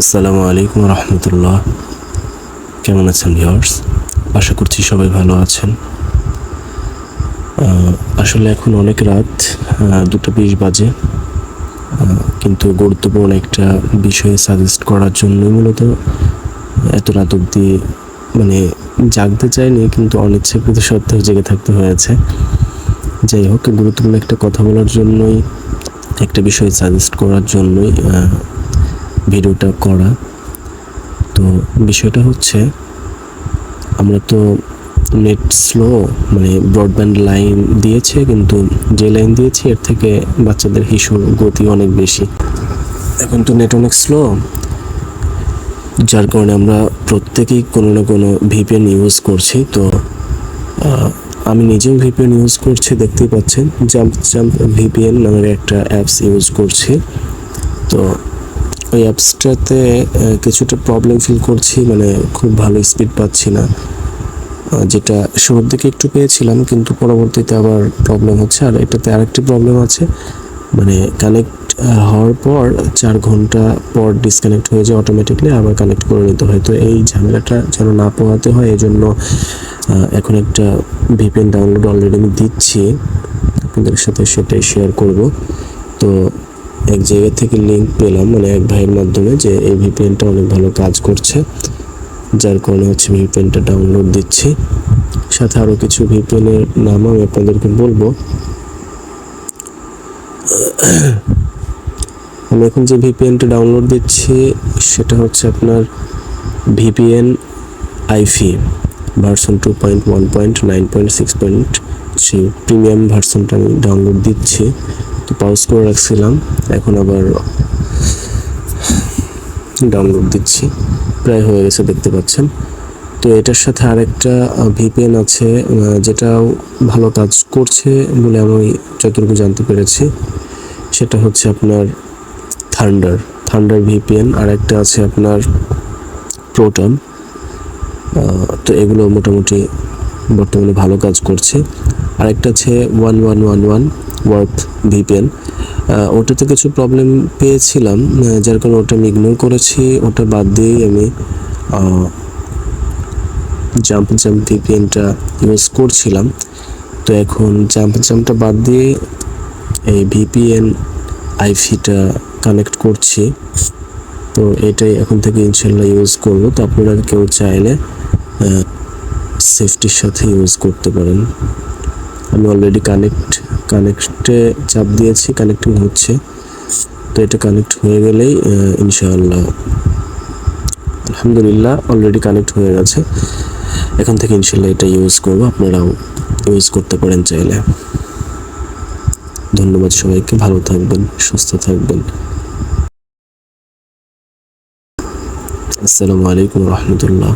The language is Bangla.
আসসালামু আলাইকুম রহমতুল্লাহ। কেমন আছেন ভিওর্স আশা করছি সবাই ভালো আছেন। আসলে এখন অনেক রাত দুটো বিশ বাজে। কিন্তু গুরুত্বপূর্ণ একটা বিষয়ে সাজেস্ট করার জন্যই মূলত এত রাত অবধি মানে জাগতে চাইনি, কিন্তু অনিচ্ছাকৃত সত্ত্বেও জেগে থাকতে হয়েছে। যাই হোক, গুরুত্বপূর্ণ একটা কথা বলার জন্যই, একটা বিষয় সাজেস্ট করার জন্যই ভিডিওটা করা। তো বিষয়টা হচ্ছে, আমরা তো নেট স্লো মানে ব্রডব্যান্ড লাইন দিয়েছে, কিন্তু যে লাইন দিয়েছি, এর থেকে বাচ্চাদের শিশুর গতি অনেক বেশি। এখন তো নেট অনেক স্লো যার কারণে আমরা প্রত্যেকেই কোনো না কোনো ভিপিএন ইউজ করছি। তো আমি নিজেও ভিপিএন ইউজ করছি, দেখতেই পাচ্ছেন। জাম্প জাম্প ভিপিএন নামের একটা অ্যাপস ইউজ করছি। তো ওই অ্যাপসটাতে কিছুটা প্রবলেম ফিল করছি মানে খুব ভালো স্পিড পাচ্ছি না। যেটা শুরুর দিকে একটু পেয়েছিলাম, কিন্তু পরবর্তীতে আবার প্রবলেম হচ্ছে। আর এটাতে আরেকটি প্রবলেম আছে মানে কানেক্ট হওয়ার পর চার ঘণ্টা পর ডিসকানেক্ট হয়ে যায় অটোমেটিকলি আবার কানেক্ট করে নিতে হয়। তো এই ঝামেলাটা যেন না পোহাতে হয় এই জন্য এখন একটা ভিপিএন ডাউনলোড অলরেডি আমি দিচ্ছি। আপনাদের সাথে সেটাই শেয়ার করব। তো এক জায়গা থেকে লিংক পেলাম মানে এক ভাইয়ের মাধ্যমে যে এই ভিপিএনটা অনেক ভালো কাজ করছে। যার কারণে হচ্ছে ভিপিএনটা ডাউনলোড দিচ্ছি। সাথে আরও কিছু ভিপিএনের নাম আমি আপনাদেরকে বলব। আমি এখন যে ভিপিএনটা ডাউনলোড দিচ্ছি, সেটা হচ্ছে আপনার VPN আইফি version two point one point nine point six point three premium ভার্সনটা আমি ডাউনলোড দিচ্ছি। পাউজ করে রাখছিলাম, এখন আবার ডাউনলোড দিচ্ছি, প্রায় হয়ে গেছে দেখতে পাচ্ছেন। তো এটার সাথে আরেকটা ভিপিএন আছে যেটাও ভালো কাজ করছে বলে আমি যতটুকু জানতে পেরেছি। সেটা হচ্ছে আপনার থান্ডার থান্ডার ভিপিএন আর একটা আছে আপনার প্রোটন তো এগুলো মোটামুটি বর্তমানে ভালো কাজ করছে। আরেকটা আছে one one one one work VPN ওটাতে কিছু প্রবলেম পেয়েছিলাম যার কারণে ওটা আমি ইগনোর করেছি। ওটা বাদ দিয়েই আমি জাম্প জাম্প ভিপিএনটা ইউজ করছিলাম। তো এখন জাম্প জাম্পটা বাদ দিয়ে এই ভিপিএন আইফিটা কানেক্ট করছি। তো এটাই এখন থেকে ইনশাল্লাহ ইউজ করব। তো আপনারা কেউ চাইলে সেফটির সাথে ইউজ করতে পারেন। আমি অলরেডি কানেক্ট কানেক্টে চাপ দিয়েছি কানেক্টিং হচ্ছে। তো এটা কানেক্ট হয়ে গেলেই ইনশাআল্লাহ। আলহামদুলিল্লাহ অলরেডি কানেক্ট হয়ে গেছে। এখন থেকে ইনশাল্লাহ এটা ইউজ করব, আপনারাও ইউজ করতে পারেন চাইলে। ধন্যবাদ সবাইকে, ভালো থাকবেন, সুস্থ থাকবেন। আসসালামু আলাইকুম রহমতুল্লাহ।